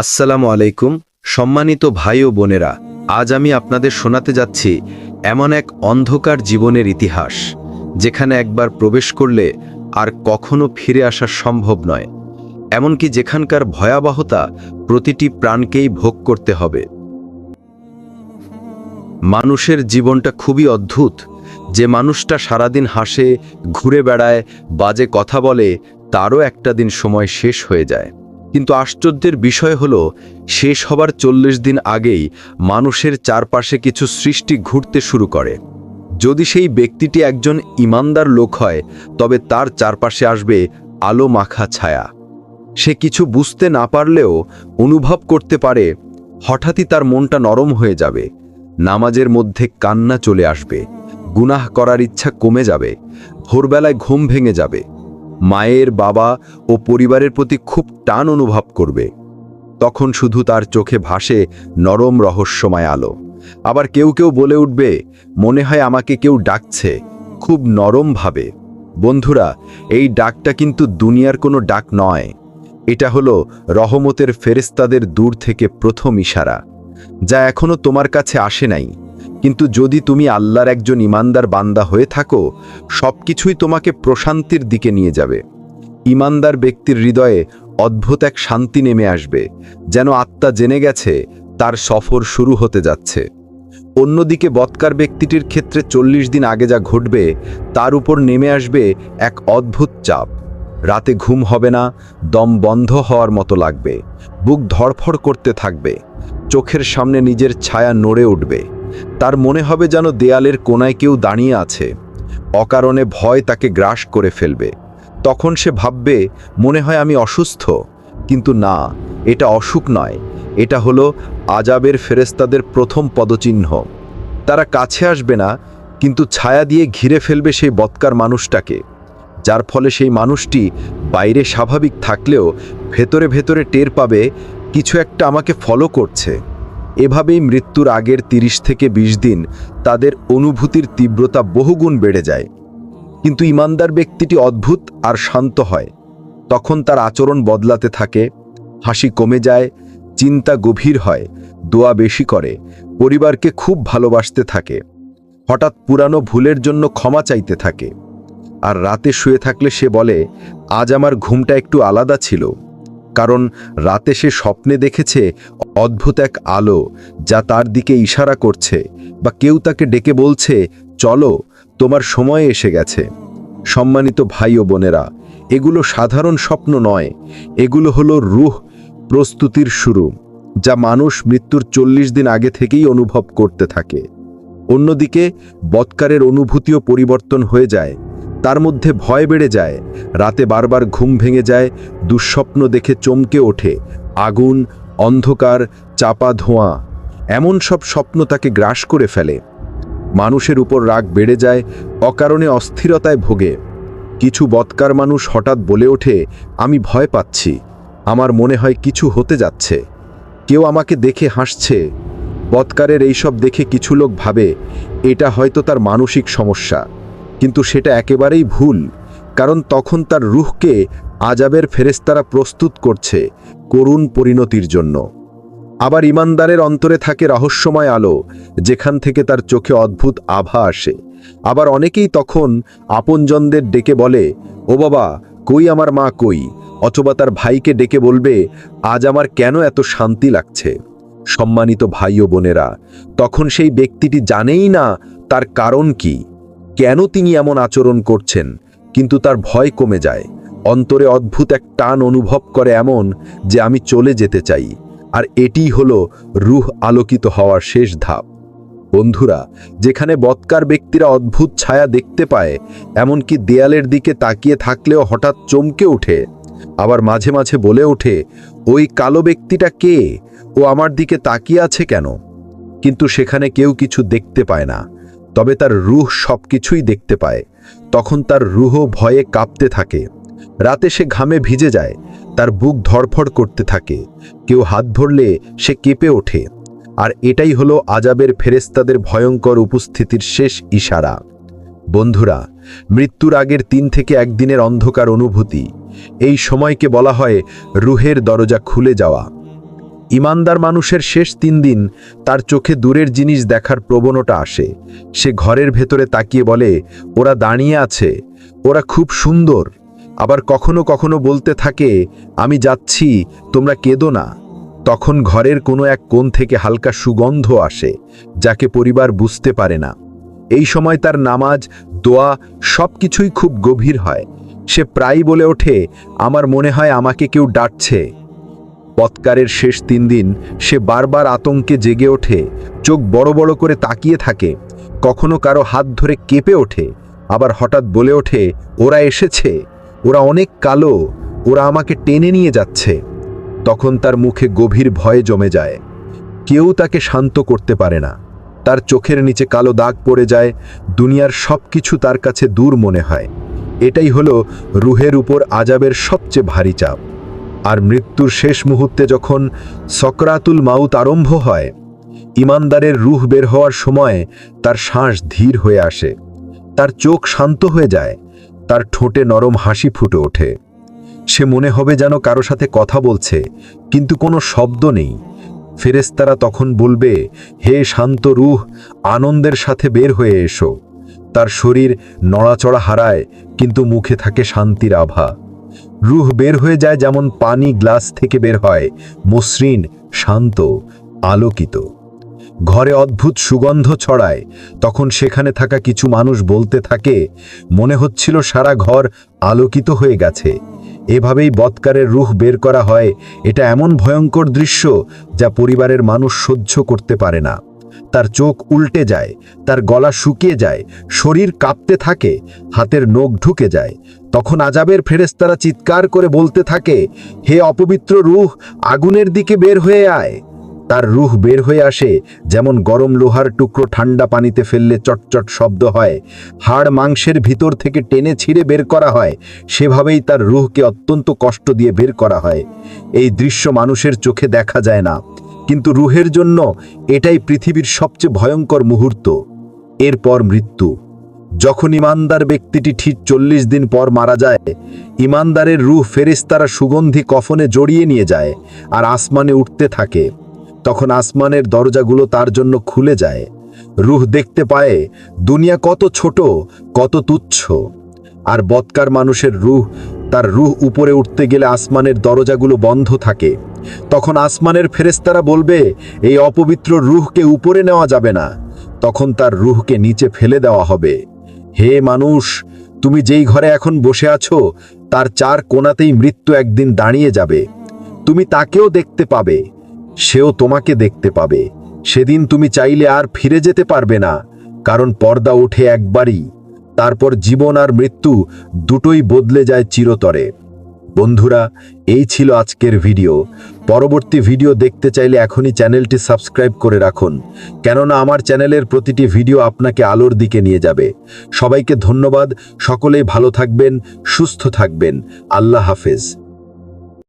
আসসালামু আলাইকুম, সম্মানিত ভাই ও বোনেরা, আজ আমি আপনাদের শোনাতে যাচ্ছি এমন এক অন্ধকার জীবনের ইতিহাস, যেখানে একবার প্রবেশ করলে আর কখনো ফিরে আসা সম্ভব নয়। এমনকি যেখানকার ভয়াবহতা প্রতিটি প্রাণকেই ভোগ করতে হবে। মানুষের জীবনটা খুবই অদ্ভুত, যে মানুষটা সারাদিন হাসে, ঘুরে বেড়ায়, বাজে কথা বলে, তারও একটা দিন সময় শেষ হয়ে যায়। কিন্তু আশ্চর্যের বিষয় হল, শেষ হবার চল্লিশ দিন আগেই মানুষের চারপাশে কিছু সৃষ্টি ঘুরতে শুরু করে। যদি সেই ব্যক্তিটি একজন ইমানদার লোক হয়, তবে তার চারপাশে আসবে আলো মাখা ছায়া। সে কিছু বুঝতে না পারলেও অনুভব করতে পারে, হঠাৎই তার মনটা নরম হয়ে যাবে। নামাজের মধ্যে কান্না চলে আসবে, গুনাহ করার ইচ্ছা কমে যাবে, ভোরবেলায় ঘুম ভেঙে যাবে। মায়ের বাবা ও পরিবারের প্রতি খুব টান অনুভব করবে। তখন শুধু তার চোখে ভাসে নরম রহস্যময় আলো। আবার কেউ কেউ বলে উঠবে, মনে হয় আমাকে কেউ ডাকছে। খুব নরমভাবে। বন্ধুরা, এই ডাকটা কিন্তু দুনিয়ার কোনো ডাক নয়। এটা হলো রহমতের ফেরেস্তাদের দূর থেকে প্রথম ইশারা, যা এখনও তোমার কাছে আসে নাই। কিন্তু যদি তুমি আল্লাহর একজন ইমানদার বান্দা হয়ে থাকো, সবকিছুই তোমাকে প্রশান্তির দিকে নিয়ে যাবে। ইমানদার ব্যক্তির হৃদয়ে অদ্ভুত এক শান্তি নেমে আসবে, যেন আত্মা জেনে গেছে তার সফর শুরু হতে যাচ্ছে। অন্যদিকে বৎকার ব্যক্তিটির ক্ষেত্রে চল্লিশ দিন আগে যা ঘটবে, তার উপর নেমে আসবে এক অদ্ভুত চাপ। রাতে ঘুম হবে না, দম বন্ধ হওয়ার মতো লাগবে, বুক ধড়ফড় করতে থাকবে, চোখের সামনে নিজের ছায়া নড়ে উঠবে। তার মনে হবে যেন দেয়ালের কোনায় কেউ দাঁড়িয়ে আছে। অকারণে ভয় তাকে গ্রাস করে ফেলবে। তখন সে ভাববে, মনে হয় আমি অসুস্থ। কিন্তু না, এটা অসুখ নয়। এটা হলো আজাবের ফেরেস্তাদের প্রথম পদচিহ্ন। তারা কাছে আসবে না, কিন্তু ছায়া দিয়ে ঘিরে ফেলবে সেই বৎকার মানুষটাকে। যার ফলে সেই মানুষটি বাইরে স্বাভাবিক থাকলেও ভেতরে ভেতরে টের পাবে, কিছু একটা আমাকে ফলো করছে। এভাবেই মৃত্যুর আগের ৩০ থেকে ২০ দিন তাদের অনুভূতির তীব্রতা বহুগুণ বেড়ে যায়। কিন্তু ইমানদার ব্যক্তিটি অদ্ভুত আর শান্ত হয়। তখন তার আচরণ বদলাতে থাকে, হাসি কমে যায়, চিন্তা গভীর হয়, দোয়া বেশি করে, পরিবারকে খুব ভালোবাসতে থাকে। হঠাৎ পুরানো ভুলের জন্য ক্ষমা চাইতে থাকে। আর রাতে শুয়ে থাকলে সে বলে, আজ আমার ঘুমটা একটু আলাদা ছিল। কারণ রাতে সে স্বপ্নে দেখেছে অদ্ভুত এক আলো যা তার দিকে ইশারা করছে বা কেউ তাকে ডেকে বলছে, চলো, তোমার সময় এসে গেছে। সম্মানিত ভাই ও বোনেরা, এগুলো সাধারণ স্বপ্ন নয়। এগুলো হলো রুহ প্রস্তুতির শুরু, যা মানুষ মৃত্যুর চল্লিশ দিন আগে থেকেই অনুভব করতে থাকে। অন্যদিকে, বৎকারের অনুভূতিও পরিবর্তন হয়ে যায়। তার মধ্যে ভয় বেড়ে যায়। রাতে বারবার ঘুম ভেঙে যায়, দুঃস্বপ্ন দেখে চমকে ওঠে। আগুন, অন্ধকার, চাপা ধোঁয়া, এমন সব স্বপ্ন তাকে গ্রাস করে ফেলে। মানুষের উপর রাগ বেড়ে যায়, অকারণে অস্থিরতায় ভোগে। কিছু বৎকার মানুষ হঠাৎ বলে ওঠে, আমি ভয় পাচ্ছি। আমার মনে হয় কিছু হতে যাচ্ছে। কেউ আমাকে দেখে হাসছে। বৎকারের এইসব দেখে কিছু লোক ভাবে, এটা হয়তো তার মানসিক সমস্যা। কিন্তু সেটা একেবারেই ভুল, কারণ তখন তার রুহকে আজাবের ফেরেস্তারা প্রস্তুত করছে করুণ পরিণতির জন্য। আবার ইমানদারের অন্তরে থাকে রহস্যময় আলো, যেখান থেকে তার চোখে অদ্ভুত আভা আসে। আবার অনেকেই তখন আপনজনদের ডেকে বলে, ও বাবা, কই আমার মা কই? অথবা তার ভাইকে ডেকে বলবে, আজ আমার কেন এত শান্তি লাগছে? সম্মানিত ভাই ও বোনেরা, তখন সেই ব্যক্তিটি জানেই না তার কারণ কি। কেন তিনি এমন আচরণ করছেন, কিন্তু তার ভয় কমে যায়। অন্তরে অদ্ভুত এক টান অনুভব করে এমন যে আমি চলে যেতে চাই, আর এটিই হলো রুহ আলোকিত হওয়ার শেষ ধাপ। বন্ধুরা, যেখানে বৎকার ব্যক্তিরা অদ্ভুত ছায়া দেখতে পায়, এমনকি দেয়ালের দিকে তাকিয়ে থাকলেও হঠাৎ চমকে ওঠে। আবার মাঝে মাঝে বলে ওঠে, ওই কালো ব্যক্তিটা কে? ও আমার দিকে তাকিয়ে আছে কেন? কিন্তু সেখানে কেউ কিছু দেখতে পায় না। তবে তার রুহ সব কিছুই দেখতে পায়। তখন তার রুহ ভয়ে কাঁপতে থাকে। রাতে সে ঘামে ভিজে যায়। তার বুক ধড়ফড় করতে থাকে। কেউ হাত ধরলে সে কেঁপে ওঠে। আর এটাই হলো আজাবের ফেরেস্তাদের ভয়ঙ্কর উপস্থিতির শেষ ইশারা। বন্ধুরা, মৃত্যুর আগের তিন থেকে একদিনের অন্ধকার অনুভূতি। এই সময়কে বলা হয় রুহের দরজা খুলে যাওয়া। ইমানদার মানুষের শেষ তিন দিন তার চোখে দূরের জিনিস দেখার প্রবণতা আসে। সে ঘরের ভেতরে তাকিয়ে বলে, ওরা দাঁড়িয়ে আছে, ওরা খুব সুন্দর। আবার কখনো কখনো বলতে থাকে, আমি যাচ্ছি, তোমরা কেঁদো না। তখন ঘরের কোনো এক কোণ থেকে হালকা সুগন্ধ আসে, যাকে পরিবার বুঝতে পারে না। এই সময় তার নামাজ, দোয়া সব কিছুই খুব গভীর হয়। সে প্রায়ই বলে ওঠে, আমার মনে হয় আমাকে কেউ ডাকছে। পৎকারের শেষ তিন দিন সে বারবার আতঙ্কে জেগে ওঠে, চোখ বড় বড় করে তাকিয়ে থাকে, কখনো কারও হাত ধরে কেঁপে ওঠে, আবার হঠাৎ বলে ওঠে, ওরা এসেছে, ওরা অনেক কালো, ওরা আমাকে টেনে নিয়ে যাচ্ছে। তখন তার মুখে গভীর ভয়ে জমে যায়। কেউ তাকে শান্ত করতে পারে না। তার চোখের নিচে কালো দাগ পড়ে যায়, দুনিয়ার সব কিছু তার কাছে দূর মনে হয়। এটাই হলো রুহের উপর আজাবের সবচেয়ে ভারী চাপ। আর মৃত্যুর শেষ মুহূর্তে যখন সকরাতুল মাউত আরম্ভ হয়, ইমানদারের রুহ বের হওয়ার সময় তার শ্বাস ধীর হয়ে আসে। তার চোখ শান্ত হয়ে যায়, তার ঠোঁটে নরম হাসি ফুটে ওঠে। সে মনে হবে যেন কারও সাথে কথা বলছে, কিন্তু কোনো শব্দ নেই। ফেরেস্তারা তখন বলবে, হে শান্ত রুহ, আনন্দের সাথে বের হয়ে এসো। তার শরীর নড়াচড়া হারায়, কিন্তু মুখে থাকে শান্তির আভা। রুহ বের হয়ে যায় যেমন পানি গ্লাস থেকে বের হয়, মসৃণ, শান্ত, আলোকিত। ঘরে অদ্ভুত সুগন্ধ ছড়ায়, তখন সেখানে থাকা কিছু মানুষ বলতে থাকে, মনে হচ্ছিল সারা ঘর আলোকিত হয়ে গেছে। এভাবেই বৎকারের রুহ বের করা হয়, এটা এমন ভয়ঙ্কর দৃশ্য যা পরিবারের মানুষ সহ্য করতে পারে না। তার চোখ উল্টে যায়, তার গলা শুকিয়ে যায়, শরীর কাঁপতে থাকে, হাতের নখ ঢুকে যায়। তখন আজাবের ফেরেস্তারা চিৎকার করে বলতে থাকে, হে অপবিত্র রুহ, আগুনের দিকে বের হয়ে আয়। তার রুহ বের হয়ে আসে, যেমন গরম লোহার টুকরো ঠান্ডা পানিতে ফেললে চটচট শব্দ হয়, হাড় মাংসের ভিতর থেকে টেনে ছিঁড়ে বের করা হয়, সেভাবেই তার রুহকে অত্যন্ত কষ্ট দিয়ে বের করা হয়। এই দৃশ্য মানুষের চোখে দেখা যায় না। কিন্তু রুহের জন্য এটাই পৃথিবীর সবচেয়ে ভয়ঙ্কর মুহূর্ত, এরপর মৃত্যু। যখন ইমানদার ব্যক্তিটি ঠিক চল্লিশ দিন পর মারা যায়, ইমানদারের রুহ ফেরেস্তারা সুগন্ধি কফনে জড়িয়ে নিয়ে যায় আর আসমানে উঠতে থাকে। তখন আসমানের দরজাগুলো তার জন্য খুলে যায়। রুহ দেখতে পায়, দুনিয়া কত ছোট, কত তুচ্ছ। আর বৎকার মানুষের রুহ, তার রুহ উপরে উঠতে গেলে আসমানের দরজাগুলো বন্ধ থাকে। তখন আসমানের ফেরেস্তারা বলবে, এই অপবিত্র রুহকে উপরে নেওয়া যাবে না। তখন তার রুহকে নিচে ফেলে দেওয়া হবে। হে মানুষ, তুমি যেই ঘরে এখন বসে আছো, তার চার কোণাতেই মৃত্যু একদিন দাঁড়িয়ে যাবে। তুমি তাকেও দেখতে পাবে, সেও তোমাকে দেখতে পাবে। সেদিন তুমি চাইলে আর ফিরে যেতে পারবে না, কারণ পর্দা ওঠে একবারই। তারপর জীবন আর মৃত্যু দুটোই বদলে যায় চিরতরে। বন্ধুরা, এই ছিল আজকের ভিডিও। পরবর্তী ভিডিও দেখতে চাইলে এখনই চ্যানেলটি সাবস্ক্রাইব করে রাখুন। কেননা আমার চ্যানেলের প্রতিটি ভিডিও আপনাকে আলোর দিকে নিয়ে যাবে। সবাইকে ধন্যবাদ। সকলেই ভালো থাকবেন, সুস্থ থাকবেন। আল্লাহ হাফেজ।